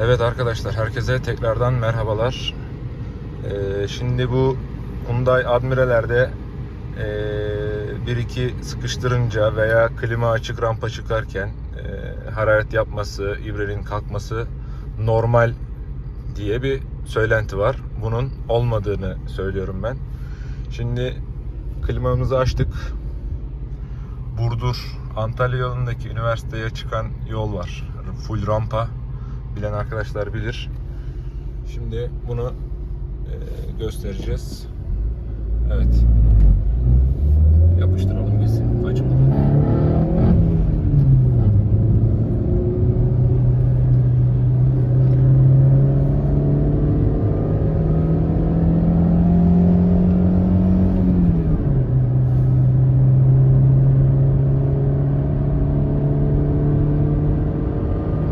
Evet arkadaşlar herkese tekrardan merhabalar. Ee, şimdi bu Hyundai Admiral'lerde ee, bir iki sıkıştırınca veya klima açık rampa çıkarken ee, hararet yapması, ibrenin kalkması normal diye bir söylenti var. Bunun olmadığını söylüyorum ben. Şimdi klimamızı açtık. Burdur, Antalya yolundaki üniversiteye çıkan yol var. Full rampa. Bilen arkadaşlar bilir. Şimdi bunu e, göstereceğiz. Evet. Yapıştıralım gitsin. Açmadan.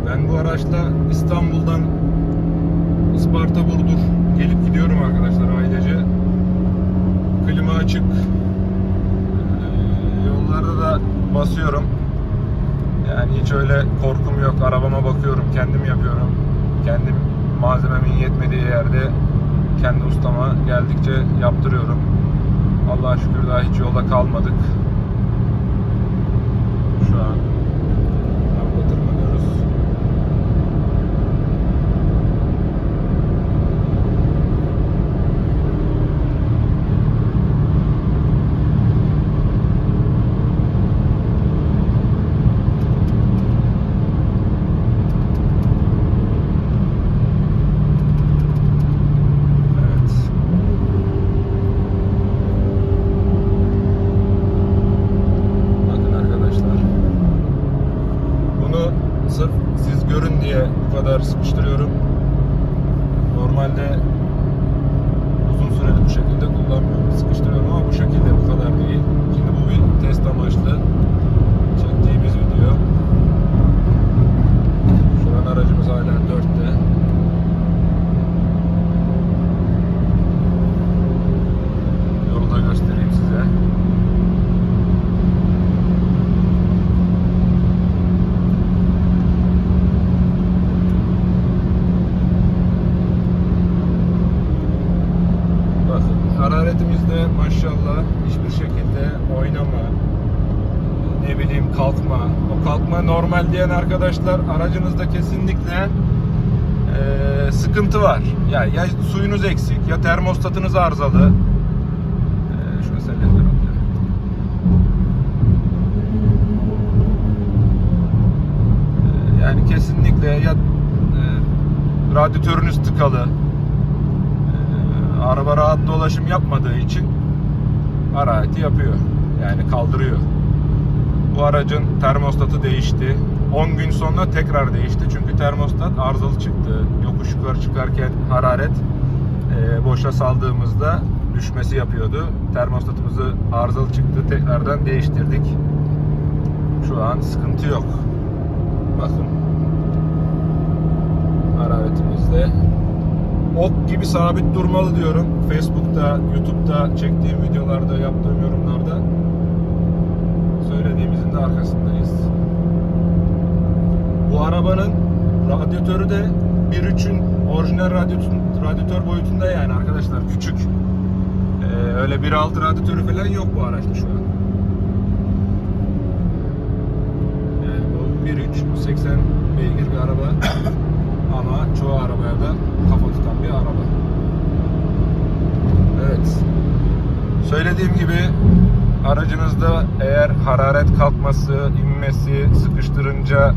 Ben bu araçla İstanbul'dan Isparta Burdur gelip gidiyorum arkadaşlar ailece. Klima açık. Ee, Yollarda da basıyorum. Yani hiç öyle korkum yok. Arabama bakıyorum, kendim yapıyorum. Kendim malzememin yetmediği yerde kendi ustama geldikçe yaptırıyorum. Allah'a şükür daha hiç yolda kalmadık. Şu an rampa tırmanıyoruz. Evet. Bakın arkadaşlar. Bunu sırf siz görün diye bu kadar sıkıştırıyorum. Normalde uzun süreli bu şekilde kullanmıyorum. Sıkıştırıyorum ama bu şekilde bu kadar değil. Şimdi bu bir test amaçlı çektiğimiz video. Şu an aracımız hala 4'te. Yolu da göstereyim size. Bakın hararetimizde maşallah hiçbir şekilde oynama, ne bileyim kalkma. O kalkma normal diyen arkadaşlar aracınızda kesinlikle eee, sıkıntı var. Ya, ya suyunuz eksik ya termostatınız arızalı. Sen de ver. Eee, Yani kesinlikle ya eee, radyatörünüz tıkalı, araba rahat dolaşım yapmadığı için harareti yapıyor. Yani kaldırıyor. Bu aracın termostatı değişti. 10 gün sonra tekrar değişti. Çünkü termostat arızalı çıktı. Yokuş yukarı çıkarken hararet e, boşa saldığımızda düşmesi yapıyordu. Termostatımızı arızalı çıktı. Tekrardan değiştirdik. Şu an sıkıntı yok. Bakın. Hararetimizde ok gibi sabit durmalı diyorum. Facebook'ta, YouTube'da çektiğim videolarda, yaptığım yorumlarda söylediğimizin de arkasındayız. Bu arabanın radyatörü de 1.3'ün orijinal radyatör, radyatör boyutunda yani arkadaşlar küçük. Ee, öyle 1.6 radyatörü falan yok bu araçta şu an. Yani bu 1.3 80 beygir bir araba ama çoğu arabaya da bir araba. Evet. Söylediğim gibi aracınızda eğer hararet kalkması, inmesi, sıkıştırınca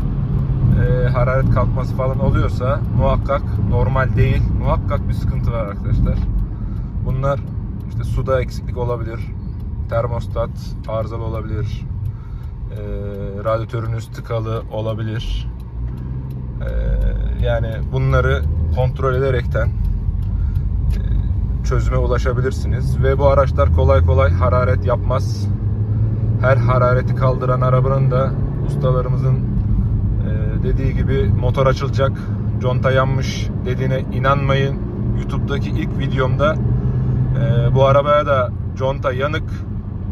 e, hararet kalkması falan oluyorsa muhakkak normal değil. Muhakkak bir sıkıntı var arkadaşlar. Bunlar işte suda eksiklik olabilir. Termostat arızalı olabilir. E, radyatörünüz tıkalı olabilir. E, yani bunları kontrol ederekten çözüme ulaşabilirsiniz. Ve bu araçlar kolay kolay hararet yapmaz. Her harareti kaldıran arabanın da ustalarımızın e, dediği gibi motor açılacak, conta yanmış dediğine inanmayın. YouTube'daki ilk videomda e, bu arabaya da conta yanık,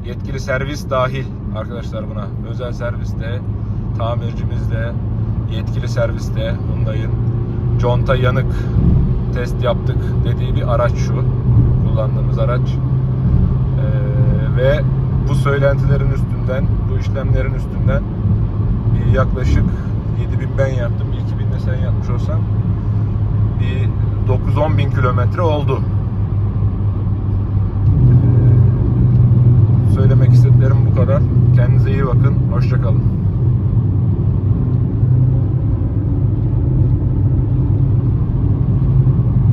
yetkili servis dahil arkadaşlar buna. Özel serviste, tamircimizde, yetkili serviste Hyundai'ın conta yanık test yaptık dediği bir araç şu. Kullandığımız araç. Ee, ve bu söylentilerin üstünden, bu işlemlerin üstünden bir yaklaşık 7000 ben yaptım. 2000 de sen yapmış olsan bir 9-10 bin kilometre oldu. Ee, Söylemek istediklerim bu kadar. Kendinize iyi bakın. Hoşçakalın.